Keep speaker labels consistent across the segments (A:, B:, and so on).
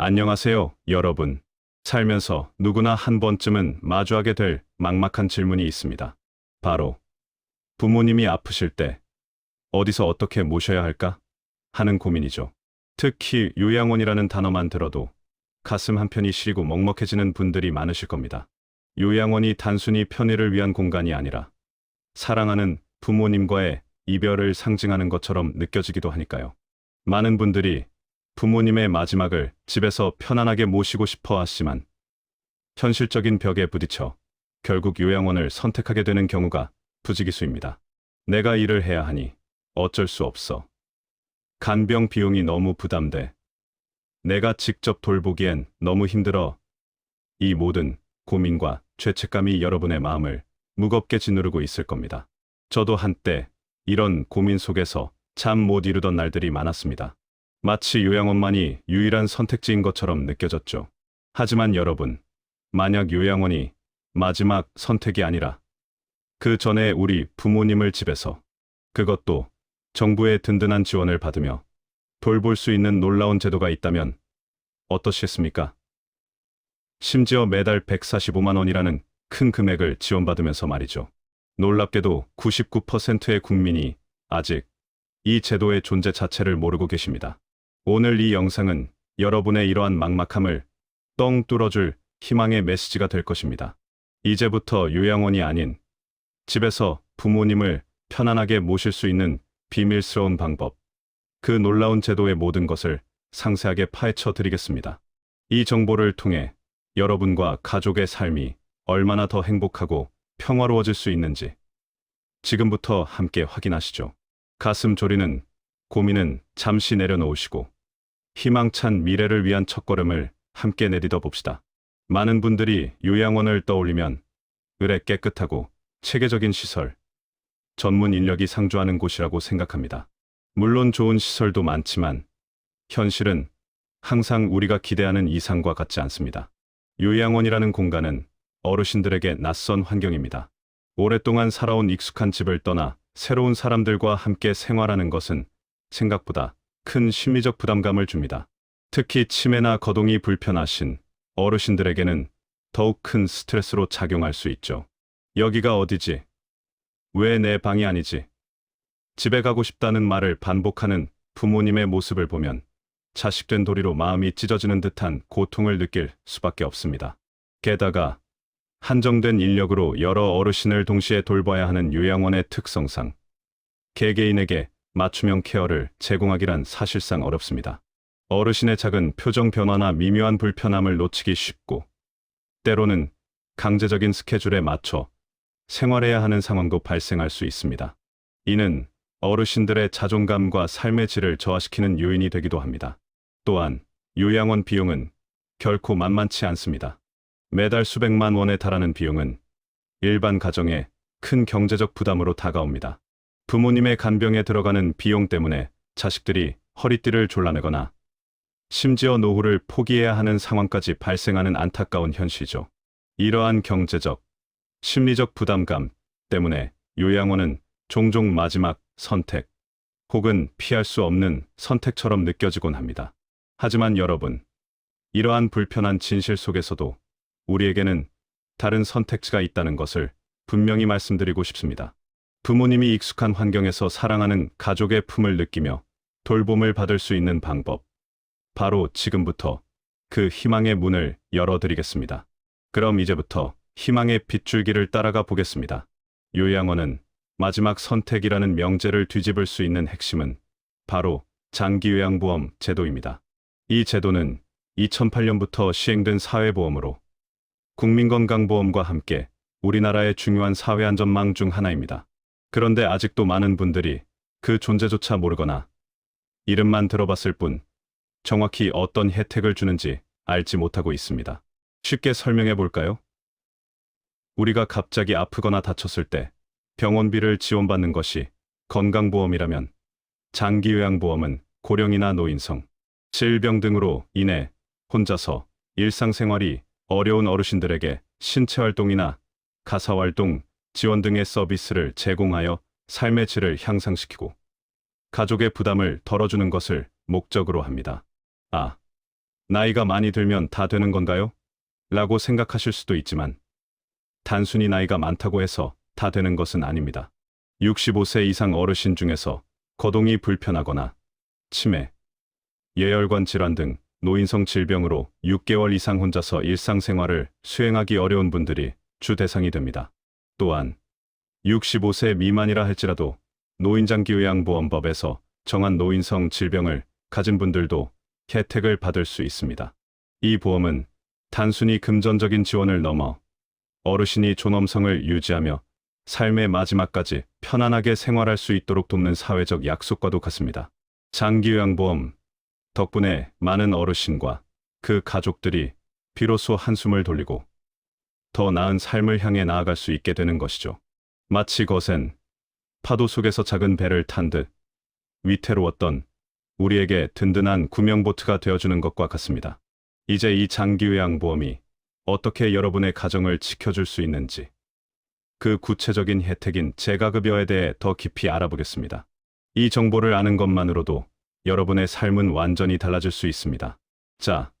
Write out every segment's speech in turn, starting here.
A: 안녕하세요, 여러분. 살면서 누구나 한 번쯤은 마주하게 될 막막한 질문이 있습니다. 바로 부모님이 아프실 때 어디서 어떻게 모셔야 할까 하는 고민이죠. 특히 요양원이라는 단어만 들어도 가슴 한편이 시리고 먹먹해지는 분들이 많으실 겁니다. 요양원이 단순히 편의를 위한 공간이 아니라 사랑하는 부모님과의 이별을 상징하는 것처럼 느껴지기도 하니까요. 많은 분들이 부모님의 마지막을 집에서 편안하게 모시고 싶어 하시지만 현실적인 벽에 부딪혀 결국 요양원을 선택하게 되는 경우가 부지기수입니다. 내가 일을 해야 하니 어쩔 수 없어. 간병 비용이 너무 부담돼. 내가 직접 돌보기엔 너무 힘들어. 이 모든 고민과 죄책감이 여러분의 마음을 무겁게 짓누르고 있을 겁니다. 저도 한때 이런 고민 속에서 잠 못 이루던 날들이 많았습니다. 마치 요양원만이 유일한 선택지인 것처럼 느껴졌죠. 하지만 여러분, 만약 요양원이 마지막 선택이 아니라 그 전에 우리 부모님을 집에서 그것도 정부의 든든한 지원을 받으며 돌볼 수 있는 놀라운 제도가 있다면 어떠시겠습니까? 심지어 매달 145만 원이라는 큰 금액을 지원받으면서 말이죠. 놀랍게도 99%의 국민이 아직 이 제도의 존재 자체를 모르고 계십니다. 오늘 이 영상은 여러분의 이러한 막막함을 뻥 뚫어줄 희망의 메시지가 될 것입니다. 이제부터 요양원이 아닌 집에서 부모님을 편안하게 모실 수 있는 비밀스러운 방법, 그 놀라운 제도의 모든 것을 상세하게 파헤쳐 드리겠습니다. 이 정보를 통해 여러분과 가족의 삶이 얼마나 더 행복하고 평화로워질 수 있는지 지금부터 함께 확인하시죠. 가슴 졸이는 고민은 잠시 내려놓으시고 희망찬 미래를 위한 첫걸음을 함께 내딛어 봅시다. 많은 분들이 요양원을 떠올리면 의뢰 깨끗하고 체계적인 시설, 전문 인력이 상주하는 곳이라고 생각합니다. 물론 좋은 시설도 많지만 현실은 항상 우리가 기대하는 이상과 같지 않습니다. 요양원이라는 공간은 어르신들에게 낯선 환경입니다. 오랫동안 살아온 익숙한 집을 떠나 새로운 사람들과 함께 생활하는 것은 생각보다 큰 심리적 부담감을 줍니다. 특히 치매나 거동이 불편하신 어르신들에게는 더욱 큰 스트레스로 작용할 수 있죠. 여기가 어디지? 왜 내 방이 아니지? 집에 가고 싶다는 말을 반복하는 부모님의 모습을 보면 자식된 도리로 마음이 찢어지는 듯한 고통을 느낄 수밖에 없습니다. 게다가 한정된 인력으로 여러 어르신을 동시에 돌봐야 하는 요양원의 특성상 개개인에게 맞춤형 케어를 제공하기란 사실상 어렵습니다. 어르신의 작은 표정 변화나 미묘한 불편함을 놓치기 쉽고 때로는 강제적인 스케줄에 맞춰 생활해야 하는 상황도 발생할 수 있습니다. 이는 어르신들의 자존감과 삶의 질을 저하시키는 요인이 되기도 합니다. 또한 요양원 비용은 결코 만만치 않습니다. 매달 수백만 원에 달하는 비용은 일반 가정에 큰 경제적 부담으로 다가옵니다. 부모님의 간병에 들어가는 비용 때문에 자식들이 허리띠를 졸라매거나 심지어 노후를 포기해야 하는 상황까지 발생하는 안타까운 현실이죠. 이러한 경제적, 심리적 부담감 때문에 요양원은 종종 마지막 선택 혹은 피할 수 없는 선택처럼 느껴지곤 합니다. 하지만 여러분, 이러한 불편한 진실 속에서도 우리에게는 다른 선택지가 있다는 것을 분명히 말씀드리고 싶습니다. 부모님이 익숙한 환경에서 사랑하는 가족의 품을 느끼며 돌봄을 받을 수 있는 방법. 바로 지금부터 그 희망의 문을 열어드리겠습니다. 그럼 이제부터 희망의 빗줄기를 따라가 보겠습니다. 요양원은 마지막 선택이라는 명제를 뒤집을 수 있는 핵심은 바로 장기요양보험 제도입니다. 이 제도는 2008년부터 시행된 사회보험으로 국민건강보험과 함께 우리나라의 중요한 사회안전망 중 하나입니다. 그런데 아직도 많은 분들이 그 존재조차 모르거나 이름만 들어봤을 뿐 정확히 어떤 혜택을 주는지 알지 못하고 있습니다. 쉽게 설명해 볼까요? 우리가 갑자기 아프거나 다쳤을 때 병원비를 지원받는 것이 건강보험이라면 장기요양보험은 고령이나 노인성, 질병 등으로 인해 혼자서 일상생활이 어려운 어르신들에게 신체활동이나 가사활동, 지원 등의 서비스를 제공하여 삶의 질을 향상시키고 가족의 부담을 덜어주는 것을 목적으로 합니다. 아, 나이가 많이 들면 다 되는 건가요? 라고 생각하실 수도 있지만 단순히 나이가 많다고 해서 다 되는 것은 아닙니다. 65세 이상 어르신 중에서 거동이 불편하거나 치매, 예혈관 질환 등 노인성 질병으로 6개월 이상 혼자서 일상생활을 수행하기 어려운 분들이 주 대상이 됩니다. 또한 65세 미만이라 할지라도 노인장기요양보험법에서 정한 노인성 질병을 가진 분들도 혜택을 받을 수 있습니다. 이 보험은 단순히 금전적인 지원을 넘어 어르신이 존엄성을 유지하며 삶의 마지막까지 편안하게 생활할 수 있도록 돕는 사회적 약속과도 같습니다. 장기요양보험 덕분에 많은 어르신과 그 가족들이 비로소 한숨을 돌리고 더 나은 삶을 향해 나아갈 수 있게 되는 것이죠. 마치 거센 파도 속에서 작은 배를 탄 듯 위태로웠던 우리에게 든든한 구명보트가 되어주는 것과 같습니다. 이제 이 장기요양보험이 어떻게 여러분의 가정을 지켜줄 수 있는지 그 구체적인 혜택인 재가급여에 대해 더 깊이 알아보겠습니다. 이 정보를 아는 것만으로도 여러분의 삶은 완전히 달라질 수 있습니다. 자,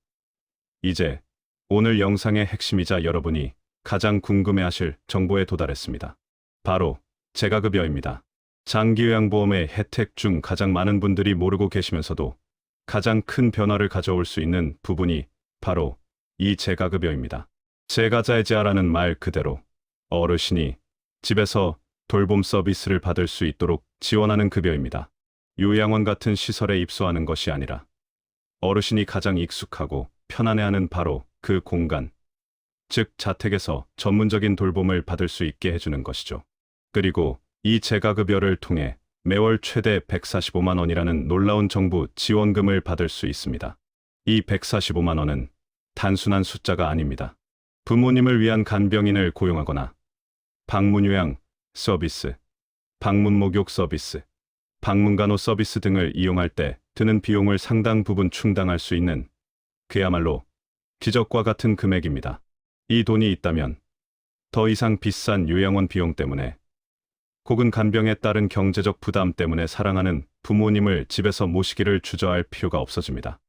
A: 이제 오늘 영상의 핵심이자 여러분이 가장 궁금해하실 정보에 도달했습니다. 바로 재가급여입니다. 장기요양보험의 혜택 중 가장 많은 분들이 모르고 계시면서도 가장 큰 변화를 가져올 수 있는 부분이 바로 이 재가급여입니다. 재가자의지하라는 말 그대로 어르신이 집에서 돌봄 서비스를 받을 수 있도록 지원하는 급여입니다. 요양원 같은 시설에 입소하는 것이 아니라 어르신이 가장 익숙하고 편안해하는 바로 그 공간, 즉 자택에서 전문적인 돌봄을 받을 수 있게 해주는 것이죠. 그리고 이 재가급여를 통해 매월 최대 145만 원이라는 놀라운 정부 지원금을 받을 수 있습니다. 이 145만 원은 단순한 숫자가 아닙니다. 부모님을 위한 간병인을 고용하거나 방문요양 서비스, 방문 목욕 서비스, 방문간호 서비스 등을 이용할 때 드는 비용을 상당 부분 충당할 수 있는 그야말로 기적과 같은 금액입니다. 이 돈이 있다면 더 이상 비싼 요양원 비용 때문에 혹은 간병에 따른 경제적 부담 때문에 사랑하는 부모님을 집에서 모시기를 주저할 필요가 없어집니다.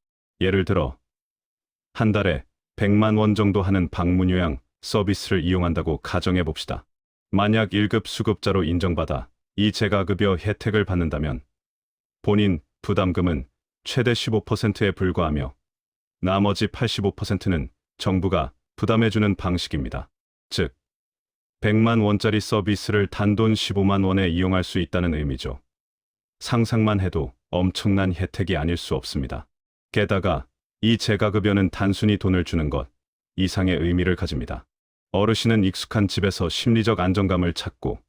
A: 예를 들어 한 달에 100만 원 정도 하는 방문 요양 서비스를 이용한다고 가정해 봅시다. 만약 1급 수급자로 인정받아 이 재가급여 혜택을 받는다면 본인 부담금은 최대 15%에 불과하며 나머지 85%는 정부가 부담해주는 방식입니다. 즉, 100만 원짜리 서비스를 단돈 15만 원에 이용할 수 있다는 의미죠. 상상만 해도 엄청난 혜택이 아닐 수 없습니다. 게다가 이 재가급여는 단순히 돈을 주는 것 이상의 의미를 가집니다. 어르신은 익숙한 집에서 심리적 안정감을 찾고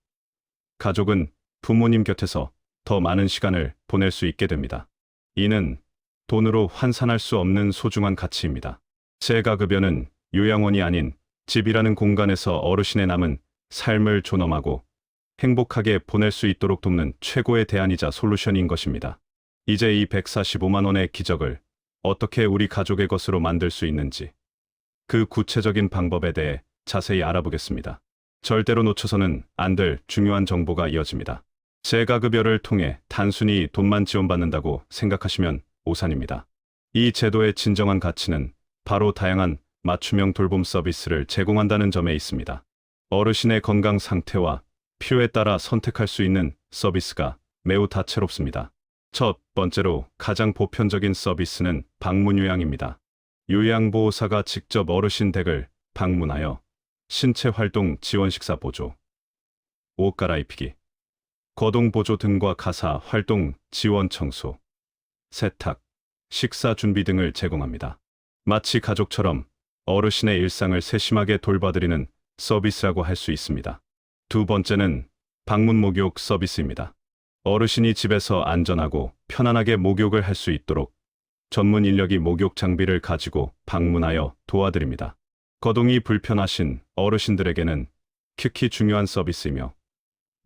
A: 가족은 부모님 곁에서 더 많은 시간을 보낼 수 있게 됩니다. 이는 돈으로 환산할 수 없는 소중한 가치입니다. 재가급여는 요양원이 아닌 집이라는 공간에서 어르신의 남은 삶을 존엄하고 행복하게 보낼 수 있도록 돕는 최고의 대안이자 솔루션인 것입니다. 이제 이 145만 원의 기적을 어떻게 우리 가족의 것으로 만들 수 있는지 그 구체적인 방법에 대해 자세히 알아보겠습니다. 절대로 놓쳐서는 안 될 중요한 정보가 이어집니다. 재가급여를 통해 단순히 돈만 지원받는다고 생각하시면 오산입니다. 이 제도의 진정한 가치는 바로 다양한 맞춤형 돌봄 서비스를 제공한다는 점에 있습니다. 어르신의 건강 상태와 필요에 따라 선택할 수 있는 서비스가 매우 다채롭습니다. 첫 번째로 가장 보편적인 서비스는 방문 요양입니다. 요양보호사가 직접 어르신 댁을 방문하여 신체 활동 지원 식사 보조, 옷 갈아입히기, 거동 보조 등과 가사 활동 지원 청소, 세탁, 식사 준비 등을 제공합니다. 마치 가족처럼 어르신의 일상을 세심하게 돌봐드리는 서비스라고 할 수 있습니다. 두 번째는 방문 목욕 서비스입니다. 어르신이 집에서 안전하고 편안하게 목욕을 할 수 있도록 전문 인력이 목욕 장비를 가지고 방문하여 도와드립니다. 거동이 불편하신 어르신들에게는 특히 중요한 서비스이며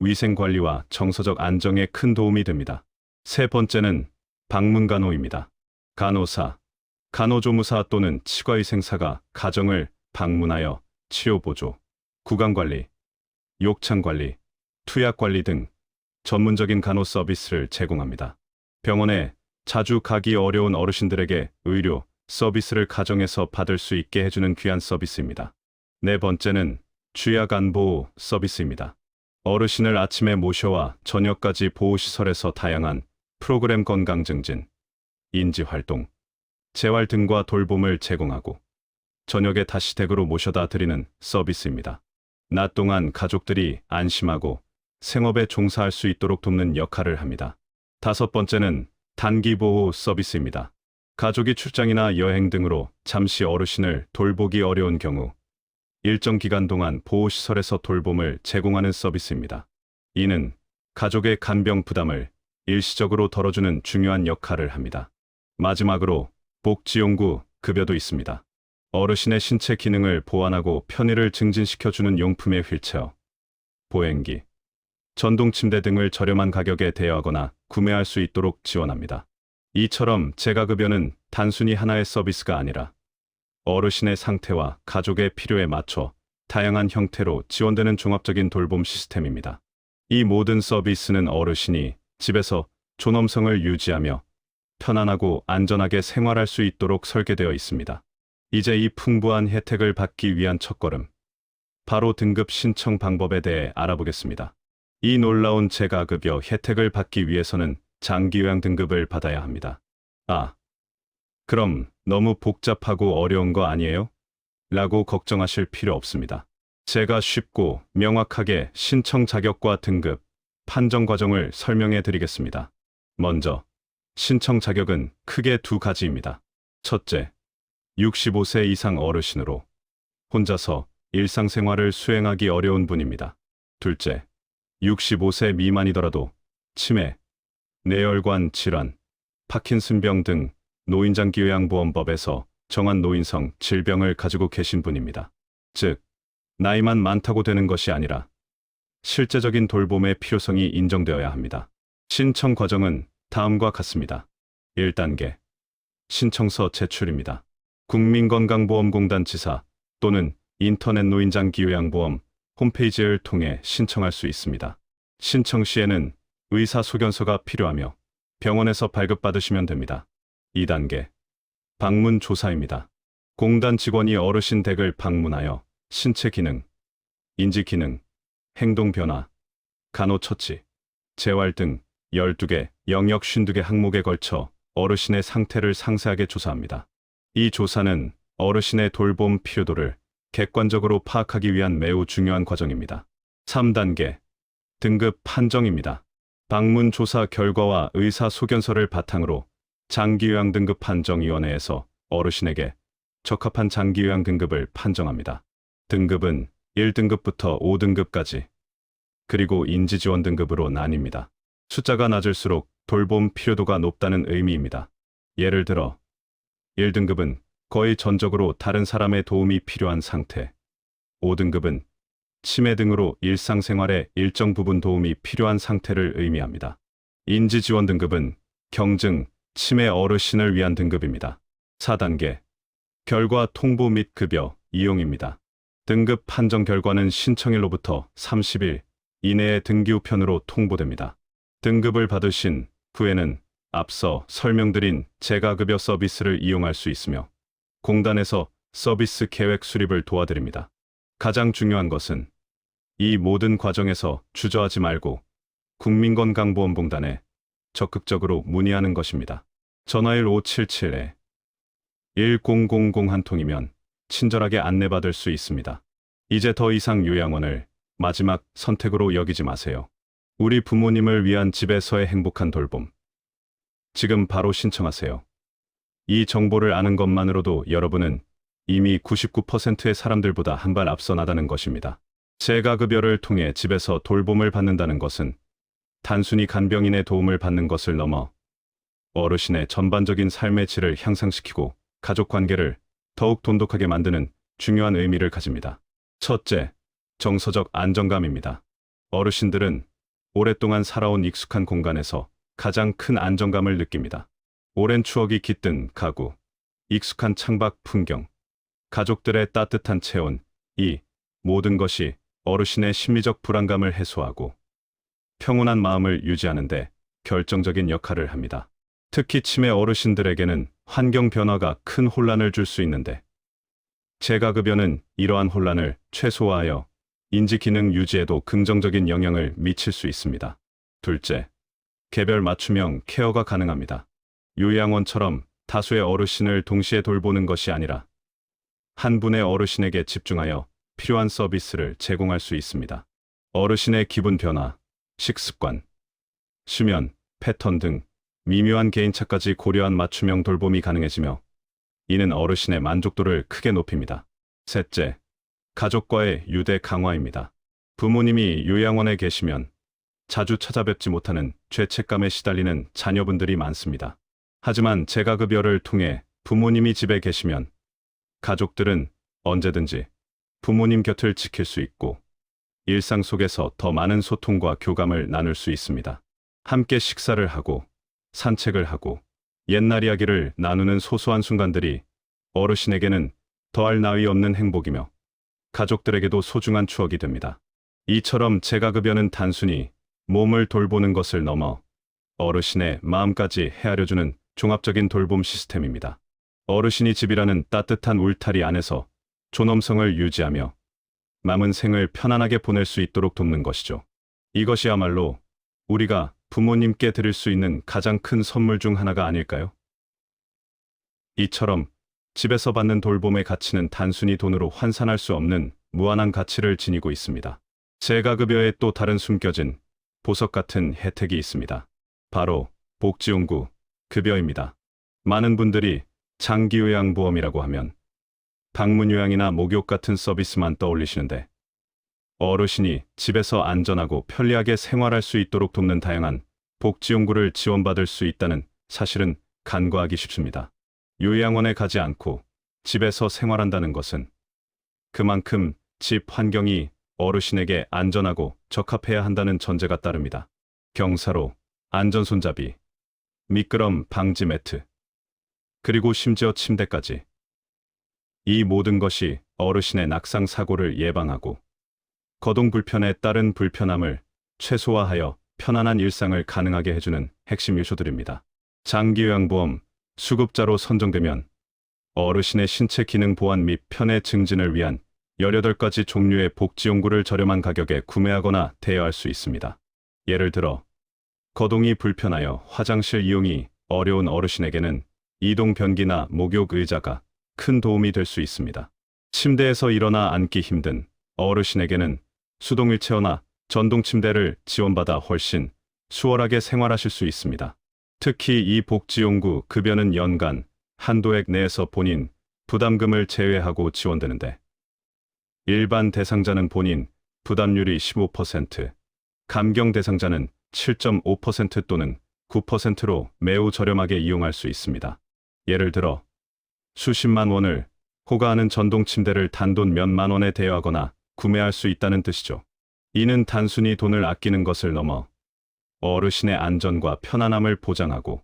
A: 위생 관리와 정서적 안정에 큰 도움이 됩니다. 세 번째는 방문 간호입니다. 간호사, 간호조무사 또는 치과의생사가 가정을 방문하여 치료 보조, 구강 관리, 욕창 관리, 투약 관리 등 전문적인 간호 서비스를 제공합니다. 병원에 자주 가기 어려운 어르신들에게 의료, 서비스를 가정에서 받을 수 있게 해주는 귀한 서비스입니다. 네 번째는 주약 안보 서비스입니다. 어르신을 아침에 모셔와 저녁까지 보호시설에서 다양한 프로그램 건강 증진, 인지 활동, 재활 등과 돌봄을 제공하고 저녁에 다시 댁으로 모셔다 드리는 서비스입니다. 낮 동안 가족들이 안심하고 생업에 종사할 수 있도록 돕는 역할을 합니다. 다섯 번째는 단기 보호 서비스입니다. 가족이 출장이나 여행 등으로 잠시 어르신을 돌보기 어려운 경우 일정 기간 동안 보호시설에서 돌봄을 제공하는 서비스입니다. 이는 가족의 간병 부담을 일시적으로 덜어주는 중요한 역할을 합니다. 마지막으로 복지용구 급여도 있습니다. 어르신의 신체 기능을 보완하고 편의를 증진시켜주는 용품의 휠체어, 보행기, 전동 침대 등을 저렴한 가격에 대여하거나 구매할 수 있도록 지원합니다. 이처럼 재가급여는 단순히 하나의 서비스가 아니라 어르신의 상태와 가족의 필요에 맞춰 다양한 형태로 지원되는 종합적인 돌봄 시스템입니다. 이 모든 서비스는 어르신이 집에서 존엄성을 유지하며 편안하고 안전하게 생활할 수 있도록 설계되어 있습니다. 이제 이 풍부한 혜택을 받기 위한 첫걸음. 바로 등급 신청 방법에 대해 알아보겠습니다. 이 놀라운 재가급여 혜택을 받기 위해서는 장기요양 등급을 받아야 합니다. 아, 그럼 너무 복잡하고 어려운 거 아니에요? 라고 걱정하실 필요 없습니다. 제가 쉽고 명확하게 신청 자격과 등급, 판정 과정을 설명해 드리겠습니다. 먼저, 신청 자격은 크게 두 가지입니다. 첫째, 65세 이상 어르신으로 혼자서 일상생활을 수행하기 어려운 분입니다. 둘째, 65세 미만이더라도 치매, 뇌혈관 질환, 파킨슨병 등 노인장기요양보험법에서 정한 노인성 질병을 가지고 계신 분입니다. 즉, 나이만 많다고 되는 것이 아니라 실제적인 돌봄의 필요성이 인정되어야 합니다. 신청 과정은 다음과 같습니다. 1단계 신청서 제출입니다. 국민건강보험공단 지사 또는 인터넷 노인장 기요양보험 홈페이지를 통해 신청할 수 있습니다. 신청 시에는 의사 소견서가 필요하며 병원에서 발급받으시면 됩니다. 2단계 방문 조사입니다. 공단 직원이 어르신 댁을 방문하여 신체 기능, 인지 기능, 행동 변화, 간호 처치, 재활 등 12개, 영역 52개 항목에 걸쳐 어르신의 상태를 상세하게 조사합니다. 이 조사는 어르신의 돌봄 필요도를 객관적으로 파악하기 위한 매우 중요한 과정입니다. 3단계 등급 판정입니다. 방문 조사 결과와 의사 소견서를 바탕으로 장기요양 등급 판정위원회에서 어르신에게 적합한 장기요양 등급을 판정합니다. 등급은 1등급부터 5등급까지 그리고 인지지원 등급으로 나뉩니다. 숫자가 낮을수록 돌봄 필요도가 높다는 의미입니다. 예를 들어 1등급은 거의 전적으로 다른 사람의 도움이 필요한 상태, 5등급은 치매 등으로 일상생활에 일정 부분 도움이 필요한 상태를 의미합니다. 인지지원 등급은 경증, 치매 어르신을 위한 등급입니다. 4단계 결과 통보 및 급여 이용입니다. 등급 판정 결과는 신청일로부터 30일 이내에 등기 우편으로 통보됩니다. 등급을 받으신 후에는 앞서 설명드린 재가급여 서비스를 이용할 수 있으며 공단에서 서비스 계획 수립을 도와드립니다. 가장 중요한 것은 이 모든 과정에서 주저하지 말고 국민건강보험공단에 적극적으로 문의하는 것입니다. 전화일 577에 1000 한 통이면 친절하게 안내받을 수 있습니다. 이제 더 이상 요양원을 마지막 선택으로 여기지 마세요. 우리 부모님을 위한 집에서의 행복한 돌봄. 지금 바로 신청하세요. 이 정보를 아는 것만으로도 여러분은 이미 99%의 사람들보다 한 발 앞서 나다는 것입니다. 재가급여를 통해 집에서 돌봄을 받는다는 것은 단순히 간병인의 도움을 받는 것을 넘어 어르신의 전반적인 삶의 질을 향상시키고 가족 관계를 더욱 돈독하게 만드는 중요한 의미를 가집니다. 첫째, 정서적 안정감입니다. 어르신들은 오랫동안 살아온 익숙한 공간에서 가장 큰 안정감을 느낍니다. 오랜 추억이 깃든 가구, 익숙한 창밖 풍경, 가족들의 따뜻한 체온, 이 모든 것이 어르신의 심리적 불안감을 해소하고 평온한 마음을 유지하는데 결정적인 역할을 합니다. 특히 치매 어르신들에게는 환경 변화가 큰 혼란을 줄 수 있는데 재가급여는 이러한 혼란을 최소화하여 인지 기능 유지에도 긍정적인 영향을 미칠 수 있습니다. 둘째, 개별 맞춤형 케어가 가능합니다. 요양원처럼 다수의 어르신을 동시에 돌보는 것이 아니라 한 분의 어르신에게 집중하여 필요한 서비스를 제공할 수 있습니다. 어르신의 기분 변화, 식습관, 수면, 패턴 등 미묘한 개인차까지 고려한 맞춤형 돌봄이 가능해지며 이는 어르신의 만족도를 크게 높입니다. 셋째, 가족과의 유대 강화입니다. 부모님이 요양원에 계시면 자주 찾아뵙지 못하는 죄책감에 시달리는 자녀분들이 많습니다. 하지만 재가급여를 통해 부모님이 집에 계시면 가족들은 언제든지 부모님 곁을 지킬 수 있고 일상 속에서 더 많은 소통과 교감을 나눌 수 있습니다. 함께 식사를 하고 산책을 하고 옛날 이야기를 나누는 소소한 순간들이 어르신에게는 더할 나위 없는 행복이며 가족들에게도 소중한 추억이 됩니다. 이처럼 재가급여는 단순히 몸을 돌보는 것을 넘어 어르신의 마음까지 헤아려주는 종합적인 돌봄 시스템입니다. 어르신이 집이라는 따뜻한 울타리 안에서 존엄성을 유지하며 남은 생을 편안하게 보낼 수 있도록 돕는 것이죠. 이것이야말로 우리가 부모님께 드릴 수 있는 가장 큰 선물 중 하나가 아닐까요? 이처럼 집에서 받는 돌봄의 가치는 단순히 돈으로 환산할 수 없는 무한한 가치를 지니고 있습니다. 재가급여에 또 다른 숨겨진 보석 같은 혜택이 있습니다. 바로 복지용구 급여입니다. 많은 분들이 장기요양보험이라고 하면 방문요양이나 목욕 같은 서비스만 떠올리시는데 어르신이 집에서 안전하고 편리하게 생활할 수 있도록 돕는 다양한 복지용구를 지원받을 수 있다는 사실은 간과하기 쉽습니다. 요양원에 가지 않고 집에서 생활한다는 것은 그만큼 집 환경이 어르신에게 안전하고 적합해야 한다는 전제가 따릅니다. 경사로, 안전손잡이, 미끄럼 방지 매트, 그리고 심지어 침대까지. 이 모든 것이 어르신의 낙상 사고를 예방하고 거동 불편에 따른 불편함을 최소화하여 편안한 일상을 가능하게 해주는 핵심 요소들입니다. 장기요양보험 수급자로 선정되면 어르신의 신체 기능 보완 및 편의 증진을 위한 18가지 종류의 복지 용구를 저렴한 가격에 구매하거나 대여할 수 있습니다. 예를 들어 거동이 불편하여 화장실 이용이 어려운 어르신에게는 이동 변기나 목욕 의자가 큰 도움이 될 수 있습니다. 침대에서 일어나 앉기 힘든 어르신에게는 수동 휠체어나 전동 침대를 지원받아 훨씬 수월하게 생활하실 수 있습니다. 특히 이 복지용구 급여는 연간 한도액 내에서 본인 부담금을 제외하고 지원되는데 일반 대상자는 본인 부담률이 15%, 감경 대상자는 7.5% 또는 9%로 매우 저렴하게 이용할 수 있습니다. 예를 들어 수십만 원을 호가하는 전동 침대를 단돈 몇만 원에 대여하거나 구매할 수 있다는 뜻이죠. 이는 단순히 돈을 아끼는 것을 넘어 어르신의 안전과 편안함을 보장하고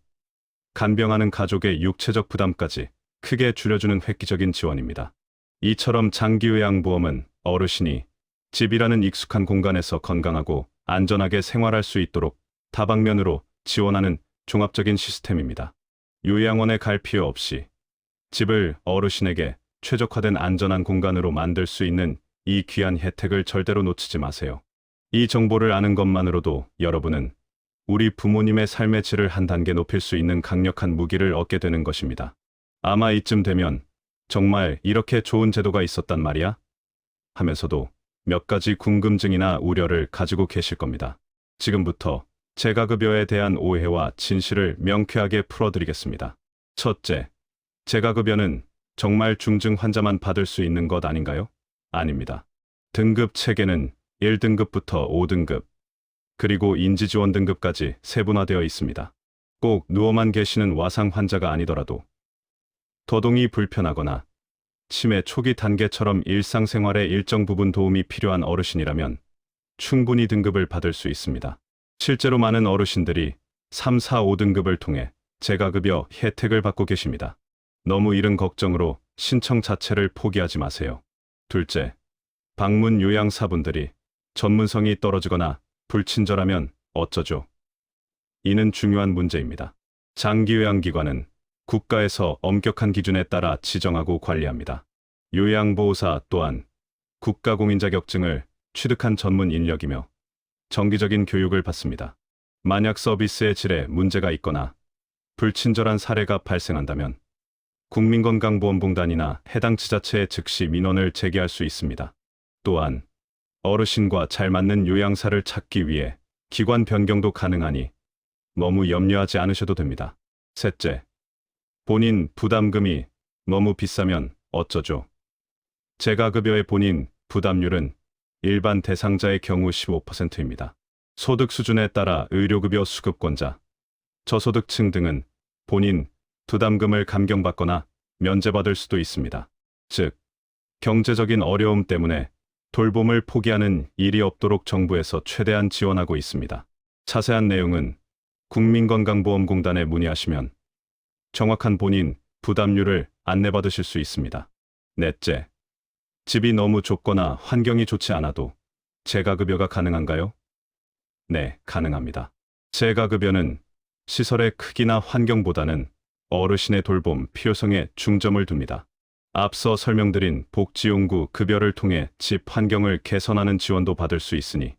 A: 간병하는 가족의 육체적 부담까지 크게 줄여주는 획기적인 지원입니다. 이처럼 장기요양보험은 어르신이 집이라는 익숙한 공간에서 건강하고 안전하게 생활할 수 있도록 다방면으로 지원하는 종합적인 시스템입니다. 요양원에 갈 필요 없이 집을 어르신에게 최적화된 안전한 공간으로 만들 수 있는 이 귀한 혜택을 절대로 놓치지 마세요. 이 정보를 아는 것만으로도 여러분은 우리 부모님의 삶의 질을 한 단계 높일 수 있는 강력한 무기를 얻게 되는 것입니다. 아마 이쯤 되면 정말 이렇게 좋은 제도가 있었단 말이야? 하면서도 몇 가지 궁금증이나 우려를 가지고 계실 겁니다. 지금부터 재가급여에 대한 오해와 진실을 명쾌하게 풀어드리겠습니다. 첫째, 재가급여는 정말 중증 환자만 받을 수 있는 것 아닌가요? 아닙니다. 등급 체계는 1등급부터 5등급, 그리고 인지지원 등급까지 세분화되어 있습니다. 꼭 누워만 계시는 와상 환자가 아니더라도 거동이 불편하거나 치매 초기 단계처럼 일상생활에 일정 부분 도움이 필요한 어르신이라면 충분히 등급을 받을 수 있습니다. 실제로 많은 어르신들이 3, 4, 5등급을 통해 재가급여 혜택을 받고 계십니다. 너무 이른 걱정으로 신청 자체를 포기하지 마세요. 둘째, 방문 요양사분들이 전문성이 떨어지거나 불친절하면 어쩌죠? 이는 중요한 문제입니다. 장기요양기관은 국가에서 엄격한 기준에 따라 지정하고 관리합니다. 요양보호사 또한 국가공인 자격증을 취득한 전문 인력이며 정기적인 교육을 받습니다. 만약 서비스의 질에 문제가 있거나 불친절한 사례가 발생한다면 국민건강보험공단이나 해당 지자체에 즉시 민원을 제기할 수 있습니다. 또한 어르신과 잘 맞는 요양사를 찾기 위해 기관 변경도 가능하니 너무 염려하지 않으셔도 됩니다. 셋째, 본인 부담금이 너무 비싸면 어쩌죠? 재가급여의 본인 부담률은 일반 대상자의 경우 15%입니다. 소득 수준에 따라 의료급여 수급권자, 저소득층 등은 본인 부담금을 감경받거나 면제받을 수도 있습니다. 즉, 경제적인 어려움 때문에 돌봄을 포기하는 일이 없도록 정부에서 최대한 지원하고 있습니다. 자세한 내용은 국민건강보험공단에 문의하시면 정확한 본인 부담률을 안내받으실 수 있습니다. 넷째, 집이 너무 좁거나 환경이 좋지 않아도 재가급여가 가능한가요? 네, 가능합니다. 재가급여는 시설의 크기나 환경보다는 어르신의 돌봄 필요성에 중점을 둡니다. 앞서 설명드린 복지용구 급여를 통해 집 환경을 개선하는 지원도 받을 수 있으니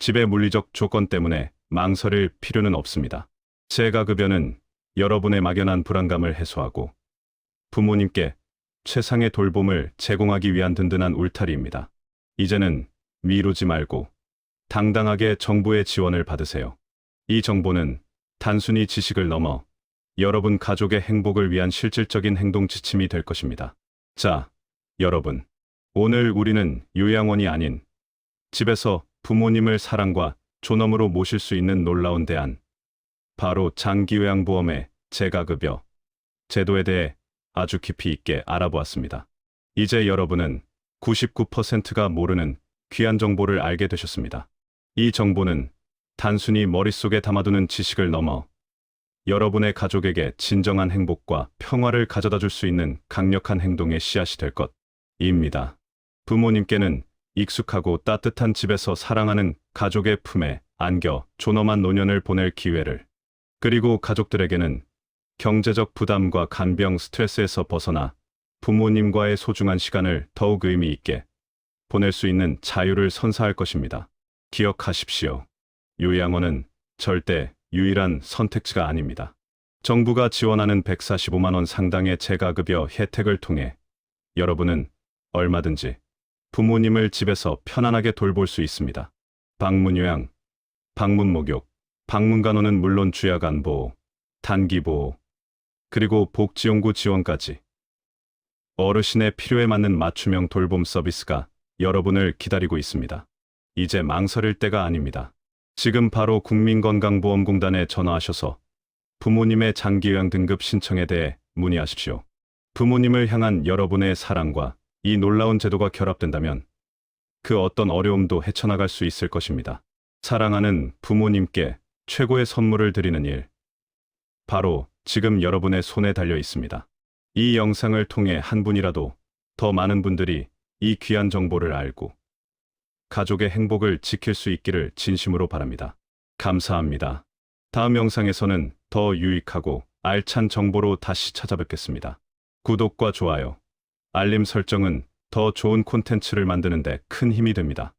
A: 집의 물리적 조건 때문에 망설일 필요는 없습니다. 재가급여는 여러분의 막연한 불안감을 해소하고 부모님께 최상의 돌봄을 제공하기 위한 든든한 울타리입니다. 이제는 미루지 말고 당당하게 정부의 지원을 받으세요. 이 정보는 단순히 지식을 넘어 여러분 가족의 행복을 위한 실질적인 행동 지침이 될 것입니다. 자, 여러분. 오늘 우리는 요양원이 아닌 집에서 부모님을 사랑과 존엄으로 모실 수 있는 놀라운 대안. 바로 장기요양보험의 재가급여 제도에 대해 아주 깊이 있게 알아보았습니다. 이제 여러분은 99%가 모르는 귀한 정보를 알게 되셨습니다. 이 정보는 단순히 머릿속에 담아두는 지식을 넘어 여러분의 가족에게 진정한 행복과 평화를 가져다 줄 수 있는 강력한 행동의 씨앗이 될 것입니다. 부모님께는 익숙하고 따뜻한 집에서 사랑하는 가족의 품에 안겨 존엄한 노년을 보낼 기회를, 그리고 가족들에게는 경제적 부담과 간병 스트레스에서 벗어나 부모님과의 소중한 시간을 더욱 의미 있게 보낼 수 있는 자유를 선사할 것입니다. 기억하십시오. 요양원은 절대 유일한 선택지가 아닙니다. 정부가 지원하는 145만 원 상당의 재가급여 혜택을 통해 여러분은 얼마든지 부모님을 집에서 편안하게 돌볼 수 있습니다. 방문 요양, 방문 목욕, 방문 간호는 물론 주야간 보호, 단기 보호, 그리고 복지용구 지원까지 어르신의 필요에 맞는 맞춤형 돌봄 서비스가 여러분을 기다리고 있습니다. 이제 망설일 때가 아닙니다. 지금 바로 국민건강보험공단에 전화하셔서 부모님의 장기요양 등급 신청에 대해 문의하십시오. 부모님을 향한 여러분의 사랑과 이 놀라운 제도가 결합된다면 그 어떤 어려움도 헤쳐나갈 수 있을 것입니다. 사랑하는 부모님께 최고의 선물을 드리는 일. 바로 지금 여러분의 손에 달려 있습니다. 이 영상을 통해 한 분이라도 더 많은 분들이 이 귀한 정보를 알고 가족의 행복을 지킬 수 있기를 진심으로 바랍니다. 감사합니다. 다음 영상에서는 더 유익하고 알찬 정보로 다시 찾아뵙겠습니다. 구독과 좋아요, 알림 설정은 더 좋은 콘텐츠를 만드는 데 큰 힘이 됩니다.